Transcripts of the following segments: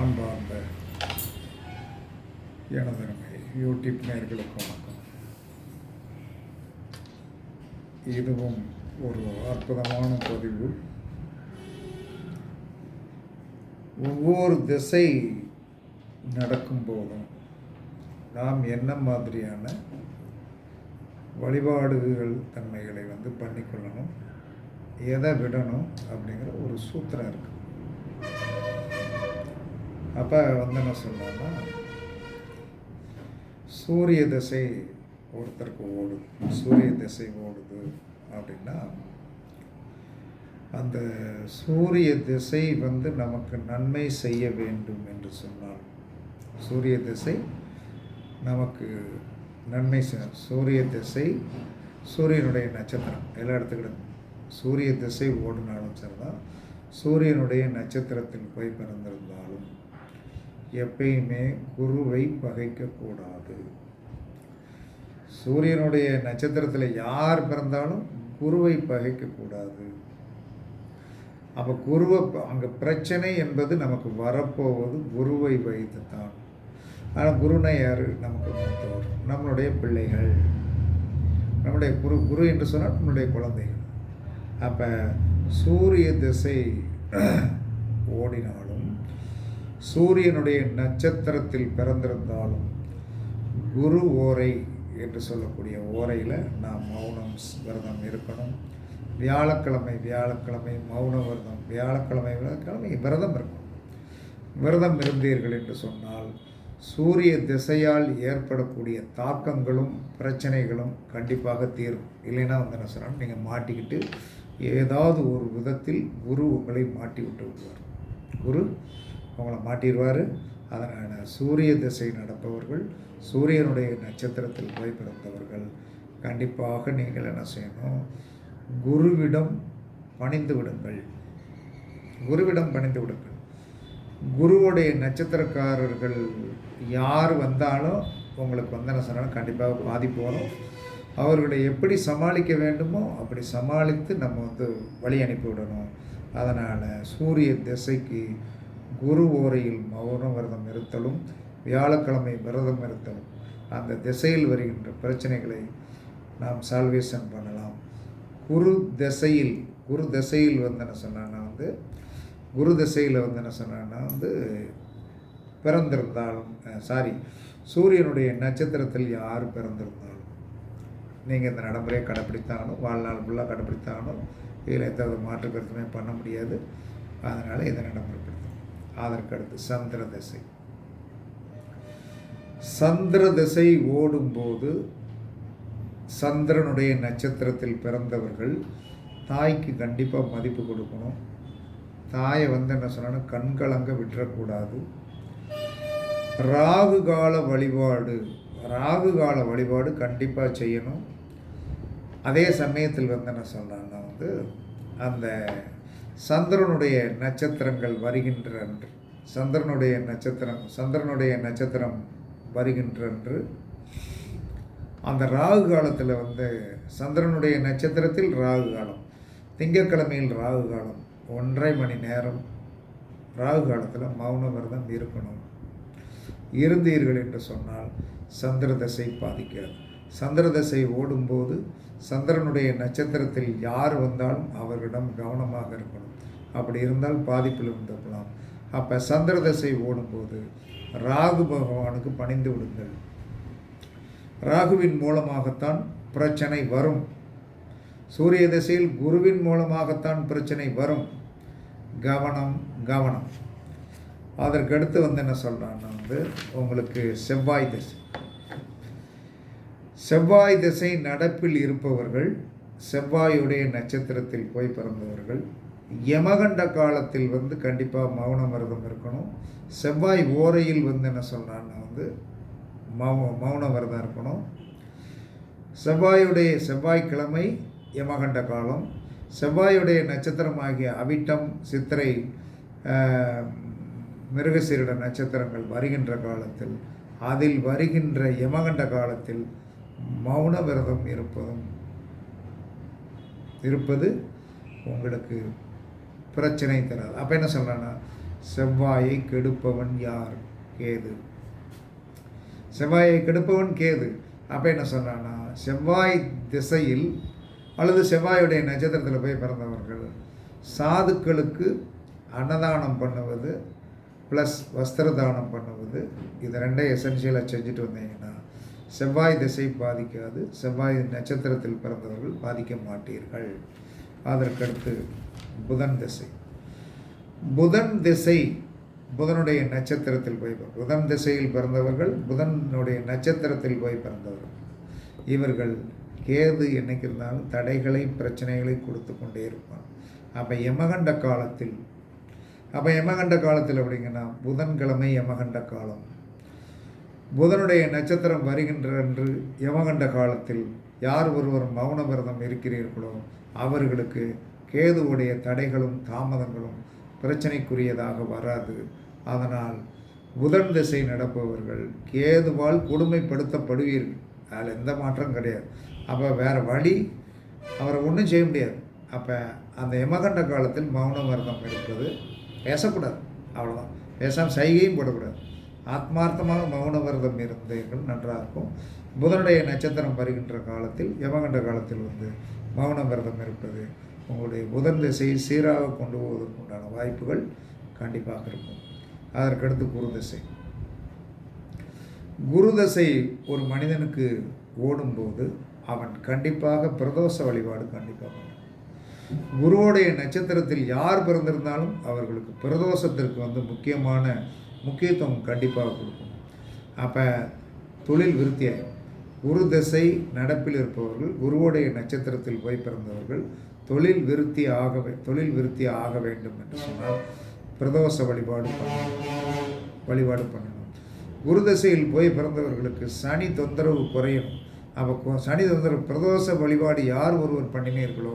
அன்பார்ந்த எனதருமை யூடியூப் நேர்களுக்கு வணக்கம். இதுவும் ஒரு அற்புதமான பதிவு. ஒவ்வொரு திசை நடக்கும்போதும் நாம் என்ன மாதிரியான வழிபாடுகள் தன்மைகளை வந்து பண்ணிக்கொள்ளணும்? எதை விடணும் அப்படிங்கிற ஒரு சூத்திரம் இருக்குது அப்போ வந்து என்ன சொல்லலாம்னா சூரிய திசை ஒருத்தருக்கு ஓடுது சூரிய திசை ஓடுது அப்படின்னா அந்த சூரிய திசை வந்து நமக்கு நன்மை செய்ய வேண்டும் என்று சொன்னால் சூரிய திசை நமக்கு நன்மை செய்ய சூரிய திசை சூரியனுடைய நட்சத்திரம். எல்லா இடத்துக்கிடும் சூரிய திசை ஓடினாலும் சரிதான். சூரியனுடைய நட்சத்திரத்தில் போய் பிறந்திருந்தாலும் எப்பயுமே குருவை பகைக்கக்கூடாது சூரியனுடைய நட்சத்திரத்தில் யார் பிறந்தாலும் குருவை பகைக்கக்கூடாது அப்போ குருவை அங்கே பிரச்சனை என்பது நமக்கு வரப்போவது குருவை வைத்து தான் ஆனால் குருனா யார்? நமக்கு மூத்தவர் நம்மளுடைய பிள்ளைகள். நம்முடைய குரு குரு என்று சொன்னால் நம்மளுடைய குழந்தைகள். அப்போ சூரிய திசை ஓடினாலும் சூரியனுடைய நட்சத்திரத்தில் பிறந்திருந்தாலும் குரு ஓரை என்று சொல்லக்கூடிய ஓரையில் நாம் மௌனம் விரதம் இருக்கணும். வியாழக்கிழமை வியாழக்கிழமை மௌன விரதம். வியாழக்கிழமை வியாழக்கிழமை விரதம் இருக்கணும். விரதம் இருந்தீர்கள் என்று சொன்னால் சூரிய திசையால் ஏற்படக்கூடிய தாக்கங்களும் பிரச்சனைகளும் கண்டிப்பாக தீரும். இல்லைன்னா வந்து என்ன சொன்னால் நீங்கள் மாட்டிக்கிட்டு ஏதாவது ஒரு விதத்தில் குரு உங்களை மாட்டி விட்டு விடுவார். குரு உங்களை மாட்டிடுவார் அதனால் சூரிய திசை நடப்பவர்கள் சூரியனுடைய நட்சத்திரத்தில் போய் பிறந்தவர்கள் கண்டிப்பாக நீங்கள் என்ன செய்யணும்? குருவிடம் பணிந்து விடுங்கள். குருவிடம் பணிந்து விடுங்கள். குருவுடைய நட்சத்திரக்காரர்கள் யார் வந்தாலும் உங்களுக்கு வந்து என்ன சொன்னாலும் கண்டிப்பாக பாதிப்பு வரும். அவர்களை எப்படி சமாளிக்க வேண்டுமோ அப்படி சமாளித்து நம்ம வந்து வழி அனுப்பிவிடணும் அதனால் சூரிய திசைக்கு குரு ஓரையில் மௌன விரதம் இருத்தலும் வியாழக்கிழமை விரதம் இருத்தலும். அந்த திசையில் வருகின்ற பிரச்சனைகளை நாம் சால்வேஷன் பண்ணலாம். குரு திசையில் குரு திசையில் வந்து என்ன சொன்னான்னா வந்து குரு திசையில் வந்து என்ன சொன்னான்னா வந்து பிறந்திருந்தாலும் சாரி சூரியனுடைய நட்சத்திரத்தில் யார் பிறந்திருந்தாலும் நீங்கள் இந்த நடைமுறையை கடைப்பிடித்தாலும் வாழ்நாள் ஃபுல்லாக கடைப்பிடித்தாலும் இதில் எந்த மாற்று கருத்துமே பண்ண முடியாது. அதனால் இதை நடைமுறைப்படுத்தும் அதற்கு அடுத்து சந்திர திசை. சந்திர திசை ஓடும்போது சந்திரனுடைய நட்சத்திரத்தில் பிறந்தவர்கள் தாய்க்கு கண்டிப்பாக மதிப்பு கொடுக்கணும். தாயை வந்து என்ன சொன்னால் கண்கலங்க விட்டுறக்கூடாது. ராகு கால வழிபாடு ராகு கால வழிபாடு கண்டிப்பாக செய்யணும். அதே சமயத்தில் வந்து என்ன சொன்னான்னா வந்து அந்த சந்திரனுடைய நட்சத்திரங்கள் வருகின்ற அன்று சந்திரனுடைய நட்சத்திரம் சந்திரனுடைய நட்சத்திரம் வருகின்றன்று அந்த ராகு காலத்தில் வந்து சந்திரனுடைய நட்சத்திரத்தில் ராகு காலம் திங்கக்கிழமையில் ராகு காலம் ஒன்றரை மணி நேரம் ராகு காலத்தில் மௌன விரதம் இருக்கணும். இருந்தீர்கள் என்று சொன்னால் சந்திர தசை சந்திரதசை சந்திர தசை ஓடும்போது சந்திரனுடைய நட்சத்திரத்தில் யார் வந்தாலும் அவர்களிடம் கவனமாக இருக்கணும். அப்படி இருந்தால் பாதிப்பில் இருந்துக்கலாம் அப்போ சந்திர தசை ஓடும்போது ராகு பகவானுக்கு பணிந்து விடுங்கள். ராகுவின் மூலமாகத்தான் பிரச்சனை வரும். சூரிய திசையில் குருவின் மூலமாகத்தான் பிரச்சனை வரும். கவனம் கவனம். அதற்கடுத்து வந்து என்ன சொல்கிறான்னா வந்து உங்களுக்கு செவ்வாய் திசை. செவ்வாய் திசை நடப்பில் இருப்பவர்கள் செவ்வாயுடைய நட்சத்திரத்தில் போய் பிறந்தவர்கள் யமகண்ட காலத்தில் வந்து கண்டிப்பாக மௌன விரதம் இருக்கணும். செவ்வாய் ஓரையில் வந்து என்ன சொல்கிறான்னா வந்து மௌ மௌன விரதம் இருக்கணும். செவ்வாயுடைய செவ்வாய்க்கிழமை யமகண்ட காலம். செவ்வாயுடைய நட்சத்திரமாகிய அவிட்டம் சித்திரை மிருகசீரிட நட்சத்திரங்கள் வருகின்ற காலத்தில் அதில் வருகின்ற யமகண்ட காலத்தில் மௌன விரதம் இருப்பதும் இருப்பது உங்களுக்கு பிரச்சனை தராது. அப்போ என்ன சொல்கிறேன்னா செவ்வாயை கெடுப்பவன் யார்? கேது. செவ்வாயை கெடுப்பவன் கேது. அப்போ என்ன சொல்கிறான்னா செவ்வாய் திசையில் அல்லது செவ்வாயுடைய நட்சத்திரத்தில் போய் பிறந்தவர்கள் சாதுக்களுக்கு அன்னதானம் பண்ணுவது ப்ளஸ் வஸ்திர தானம் பண்ணுவது இது ரெண்டையும் எசென்ஷியலாக செஞ்சுட்டு வந்தீங்கன்னா செவ்வாய் திசை பாதிக்காது செவ்வாய் நட்சத்திரத்தில் பிறந்தவர்கள் பாதிக்க மாட்டீர்கள். அதற்கடுத்து புதன் திசை. புதன் திசை புதனுடைய நட்சத்திரத்தில் போய் புதன் திசையில் பிறந்தவர்கள் புதனுடைய நட்சத்திரத்தில் போய் பிறந்தவர்கள். இவர்கள் கேது என்னைக்கு இருந்தாலும் தடைகளை பிரச்சனைகளை கொடுத்து கொண்டே இருப்பான் அப்போ யமகண்ட காலத்தில் அப்போ யமகண்ட காலத்தில் அப்படிங்கன்னா புதன்கிழமை யமகண்ட காலம். புதனுடைய நட்சத்திரம் வருகின்ற என்று யமகண்ட காலத்தில் யார் ஒருவர் மௌன விரதம் இருக்கிறீர்களோ அவர்களுக்கு கேதுவுடைய தடைகளும் தாமதங்களும் பிரச்சனைக்குரியதாக வராது. அதனால் புதன் திசை நடப்பவர்கள் கேதுவால் கொடுமைப்படுத்தப்படுவீர்கள். அதில் எந்த மாற்றம் கிடையாது. அப்போ வேறு வழி அவரை ஒன்றும் செய்ய முடியாது. அப்போ அந்த யமகண்ட காலத்தில் மௌன விரதம் இருப்பது பேசக்கூடாது. அவ்வளோதான் பேசாமல் சைகையும் போடக்கூடாது. ஆத்மார்த்தமாக மௌன விரதம் இருந்தீர்கள் நன்றாக இருக்கும். புதனுடைய நட்சத்திரம் வருகின்ற காலத்தில் யமகண்ட காலத்தில் வந்து மௌன விரதம் இருப்பது உங்களுடைய புதன் திசையை சீராக கொண்டு போவதற்குண்டான வாய்ப்புகள் கண்டிப்பாக இருக்கும். அதற்கடுத்து குரு திசை. குரு தசை ஒரு மனிதனுக்கு ஓடும்போது அவன் கண்டிப்பாக பிரதோஷ வழிபாடு கண்டிப்பாக குருவோடைய நட்சத்திரத்தில் யார் பிறந்திருந்தாலும் அவர்களுக்கு பிரதோஷத்திற்கு வந்து முக்கியமான முக்கியத்துவம் கண்டிப்பாக கொடுக்கும். அப்போ தொழில் விருத்தியாகும் குரு தசை நடப்பில் இருப்பவர்கள் குருவோடைய நட்சத்திரத்தில் போய் பிறந்தவர்கள் தொழில் விருத்தி ஆக தொழில் விருத்தி ஆக வேண்டும் என்று சொன்னால் பிரதோஷ வழிபாடு பண்ணணும். வழிபாடு பண்ணணும். குரு தசையில் போய் பிறந்தவர்களுக்கு சனி தொந்தரவு குறையும் அப்போ சனி தொந்தரவு பிரதோஷ வழிபாடு யார் ஒருவர் பண்ணினீர்களோ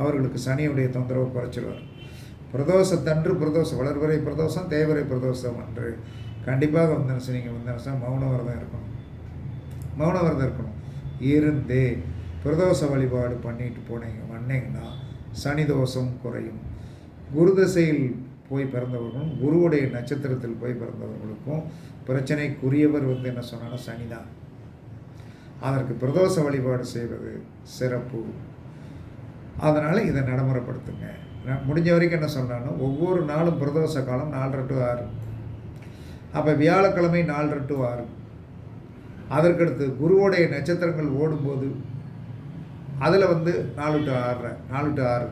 அவர்களுக்கு சனியுடைய தொந்தரவு குறைச்சிடுவார் பிரதோஷத்தன்று பிரதோஷம் வளர்வரை பிரதோஷம் தேவரை பிரதோஷம் அன்று. கண்டிப்பாக வந்து நீங்கள் வந்தனசா மௌன விரதம் இருக்கணும். மௌன விரதம் இருக்கணும். இருந்தே பிரதோஷ வழிபாடு பண்ணிட்டு போனீங்க வந்தீங்கன்னா சனி தோஷம் குறையும். குரு தசையில் போய் பிறந்தவர்களும் குருவுடைய நட்சத்திரத்தில் போய் பிறந்தவர்களுக்கும் பிரச்சனைக்குரியவர் வந்து என்ன சொன்னால் சனி தான் அதற்கு பிரதோஷ வழிபாடு செய்வது சிறப்பு. அதனால் இதை நடைமுறைப்படுத்துங்க. நான் முடிஞ்ச வரைக்கும் என்ன சொன்னாலும் ஒவ்வொரு நாளும் பிரதோஷ காலம் நாலரை டு ஆறு. அப்போ வியாழக்கிழமை நாலரை டு ஆறு. அதற்கடுத்து குருவோடைய நட்சத்திரங்கள் ஓடும்போது அதில் வந்து நாலு டு ஆறு நாலு டு ஆறு.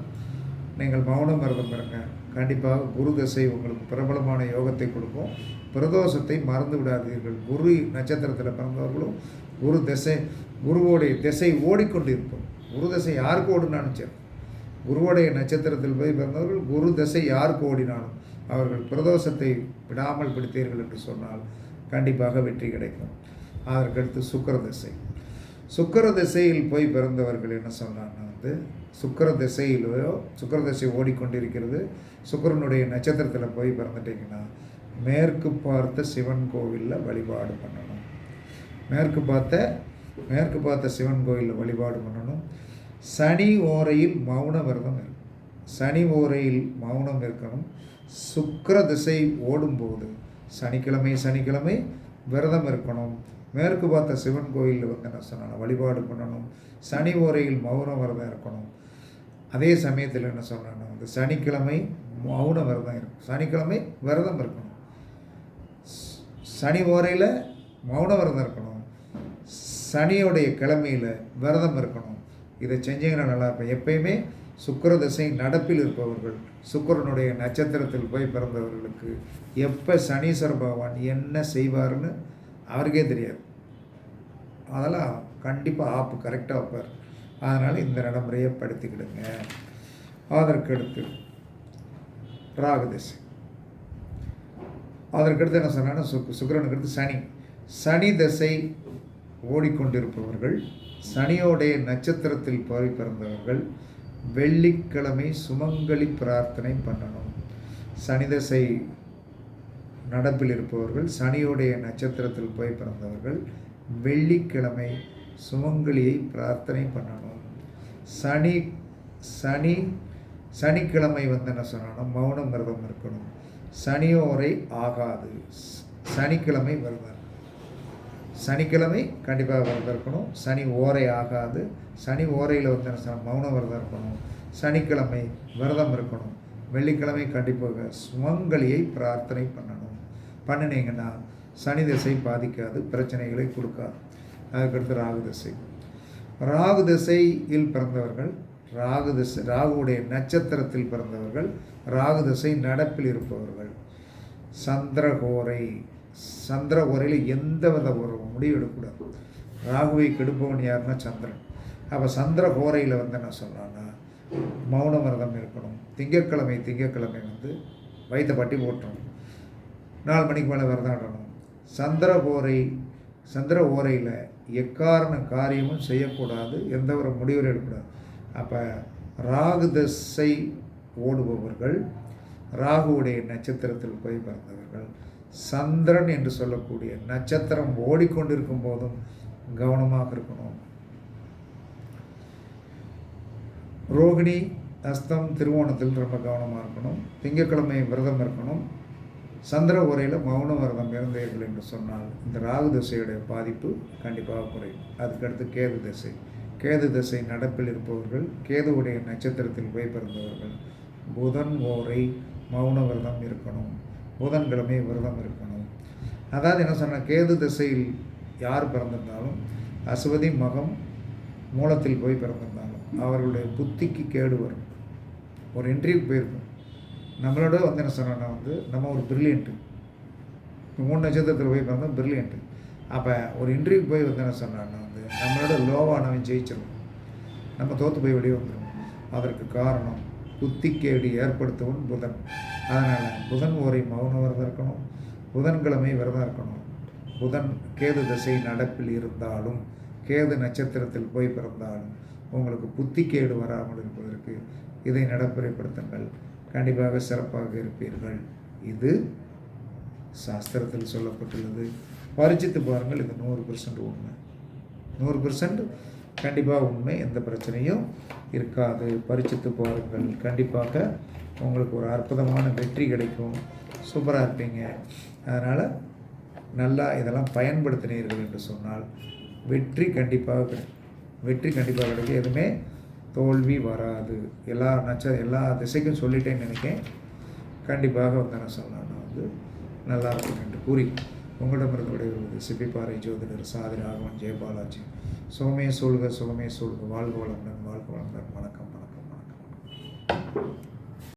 நீங்கள் மௌனம் விரதம் பெறுங்க கண்டிப்பாக குரு தசை உங்களுக்கு பிரபலமான யோகத்தை கொடுக்கும். பிரதோஷத்தை மறந்து விடாதீர்கள். குரு நட்சத்திரத்தில் பிறந்தவர்களும் குரு திசை குருவோடைய திசை ஓடிக்கொண்டிருப்போம் குரு தசை யாருக்கு ஓடினாலும் சரி. குருவோடைய நட்சத்திரத்தில் போய் பிறந்தவர்கள் குரு திசை யாருக்கு ஓடினாலும் அவர்கள் பிரதோஷத்தை விடாமல் பிடித்தீர்கள் என்று சொன்னால் கண்டிப்பாக வெற்றி கிடைக்கும். அதற்கடுத்து சுக்கர திசை. சுக்கர திசையில் போய் பிறந்தவர்கள் என்ன சொன்னாங்கன்னா வந்து சுக்கர திசையிலோ சுக்கர திசை ஓடிக்கொண்டிருக்கிறது. சுக்கரனுடைய நட்சத்திரத்தில் போய் பிறந்துட்டிங்கன்னா மேற்கு பார்த்த சிவன் கோவிலில் வழிபாடு பண்ணணும். மேற்கு பார்த்த மேற்கு பார்த்த சிவன் கோயிலில் வழிபாடு பண்ணணும். சனி ஓரையில் மௌன விரதம் இருக்கும் சனி ஓரையில் மௌனம் இருக்கணும். சுக்கர திசை ஓடும்போது சனிக்கிழமை சனிக்கிழமை விரதம் இருக்கணும். மேற்கு பார்த்த சிவன் கோயிலில் வந்து என்ன சொன்னால் வழிபாடு பண்ணணும். சனி ஓரையில் மௌன விரதம் இருக்கணும். அதே சமயத்தில் என்ன சொல்கிறேன்னா வந்து சனிக்கிழமை மௌன விரதம் இருக்கும் சனிக்கிழமை விரதம் இருக்கணும். சனி ஓரையில் மௌன விரதம் இருக்கணும். சனியோடைய கிழமையில் விரதம் இருக்கணும். இதை செஞ்சீங்கன்னா நல்லா இருப்பேன் எப்பயுமே சுக்கர தசை நடப்பில் இருப்பவர்கள் சுக்கரனுடைய நட்சத்திரத்தில் போய் பிறந்தவர்களுக்கு எப்போ சனீஸ்வர பகவான் என்ன செய்வார்னு அவருக்கே தெரியாது. அதெல்லாம் கண்டிப்பாக ஆப்பு கரெக்டாக வைப்பார். அதனால் இந்த நடைமுறையை படுத்திக்கிடுங்க. அதற்கடுத்து ராகுதசை அதற்கடுத்து என்ன சொன்னாங்கன்னா சுக் சுக்கரனுக்கு அடுத்து சனி. சனி தசை ஓடிக்கொண்டிருப்பவர்கள் சனியோடைய நட்சத்திரத்தில் போய் பிறந்தவர்கள் வெள்ளிக்கிழமை சுமங்கலி பிரார்த்தனை பண்ணணும். சனி தசை நடப்பில் இருப்பவர்கள் சனியோடைய நட்சத்திரத்தில் போய் பிறந்தவர்கள் வெள்ளிக்கிழமை சுமங்கலியை பிரார்த்தனை பண்ணணும். சனி சனி சனிக்கிழமை வந்து என்ன சொன்னாலும் மௌனம் விரதம் இருக்கணும். சனியோரை ஆகாது. சனிக்கிழமை விரதம் சனிக்கிழமை கண்டிப்பாக விரதம் இருக்கணும். சனி ஓரை ஆகாது. சனி ஓரையில் வந்து என்ன மௌன விரதம் இருக்கணும். சனிக்கிழமை விரதம் இருக்கணும். வெள்ளிக்கிழமை கண்டிப்பாக சுமங்கலியை பிரார்த்தனை பண்ணணும். பண்ணினீங்கன்னா சனி திசை பாதிக்காது பிரச்சனைகளை கொடுக்காது. அதுக்கடுத்து ராகு திசை. ராகு திசையில் பிறந்தவர்கள் ராகு திசை ராகுவுடைய நட்சத்திரத்தில் பிறந்தவர்கள் ராகு திசை நடப்பில் இருப்பவர்கள். சந்திரகோரை சந்திரகோரையில் எந்த வித ஒரு முடிவு எடுக்கக்கூடாது. ராகுவை கெடுப்பவன் யாருன்னா சந்திரன். அப்போ சந்திரகோரையில் வந்து என்ன சொல்கிறான்னா மௌன விரதம் இருக்கணும். திங்கட்கிழமை திங்கட்கிழமை வந்து வயிற்ற பட்டி போட்டணும். நாலு மணிக்கு மேலே விரதம் இடணும். சந்திரகோரை சந்திர ஓரையில் எக்காரண காரியமும் செய்யக்கூடாது. எந்த ஒரு முடிவும் எடுக்கக்கூடாது. அப்போ ராகு திசை ஓடுபவர்கள் ராகுவுடைய நட்சத்திரத்தில் போய் பிறந்தவர்கள் சந்திரன் என்று சொல்லக்கூடிய நட்சத்திரம் ஓடிக்கொண்டிருக்கும் போதும் கவனமாக இருக்கணும். ரோகிணி அஸ்தம் திருவோணத்தில் ரொம்ப கவனமாக இருக்கணும். திங்கட்கிழமை விரதம் இருக்கணும். சந்திர உரையில் மௌன விரதம் இருந்தீர்கள் என்று சொன்னால் இந்த ராகு திசையுடைய பாதிப்பு கண்டிப்பாக குறையும். அதுக்கடுத்து கேது திசை. கேது திசை நடப்பில் இருப்பவர்கள் கேதுவுடைய நட்சத்திரத்தில் போய் பிறந்தவர்கள். புதன் ஓரை மௌன விரதம் இருக்கணும். புதன்கிழமை விரதம் இருக்கணும். அதாவது என்ன சொன்ன கேது திசையில் யார் பிறந்திருந்தாலும் அசுவதி மகம் மூலத்தில் போய் பிறந்திருந்தாலும் அவர்களுடைய புத்திக்கு கேடு வரும். ஒரு இன்டர்வியூக்கு போயிருக்கோம் நம்மளோட வந்து என்ன சொன்னோன்னா வந்து நம்ம ஒரு பிரில்லியண்ட்டு மூணு நட்சத்திரத்தில் போய் பிறந்தோம் பிரில்லியண்ட்டு அப்போ ஒரு இன்டர்வியூ போய் வந்து என்ன சொன்னான்னா வந்து நம்மளோட லோவானவன் ஜெயிச்சிடும் நம்ம தோற்று போய் வெளியே வந்துடும் அதற்கு காரணம் புத்திக்கேடு ஏற்படுத்தவும் புதன். அதனால் புதன் ஓரை மௌன விரதம் இருக்கணும். புதன்கிழமை விரதம் இருக்கணும். புதன் கேது திசை நடப்பில் இருந்தாலும் கேது நட்சத்திரத்தில் போய் பிறந்தாலும் உங்களுக்கு புத்திக்கேடு வராமல் இருப்பதற்கு இதை நடைமுறைப்படுத்துங்கள். கண்டிப்பாக சிறப்பாக இருப்பீர்கள். இது சாஸ்திரத்தில் சொல்லப்பட்டுள்ளது. பறிச்சித்து பாருங்கள் இது நூறு பெர்சன்ட் உண்மை. நூறு பெர்சன்ட் கண்டிப்பாக உண்மை எந்த பிரச்சனையும் இருக்காது. பரிச்சித்து பாருங்கள். கண்டிப்பாக உங்களுக்கு ஒரு அற்புதமான வெற்றி கிடைக்கும். சூப்பராக இருப்பீங்க. அதனால் நல்லா இதெல்லாம் பயன்படுத்தினீர்கள் என்று சொன்னால் வெற்றி கண்டிப்பாக கிடைக்கும் வெற்றி கண்டிப்பாக கிடைக்கும். எதுவுமே தோல்வி வராது. எல்லா நட்ச எல்லா திசைக்கும் சொல்லிட்டேன்னு நினைக்கேன் கண்டிப்பாக வந்து நான் சொல்லலாம் நான் வந்து நல்லா இருக்கும் என்று கூறி உங்களிடமிருந்து விடைபெறுவது சிப்பிப்பாறை ஜோதிடர் சாதி ராகவன் ஜெயபாலாஜி சுகமே சொல்க சுகமே சொல்க வாழ்க வளமுடன் வாழ்க வளமுடன். வணக்கம் வணக்கம் வணக்கம்.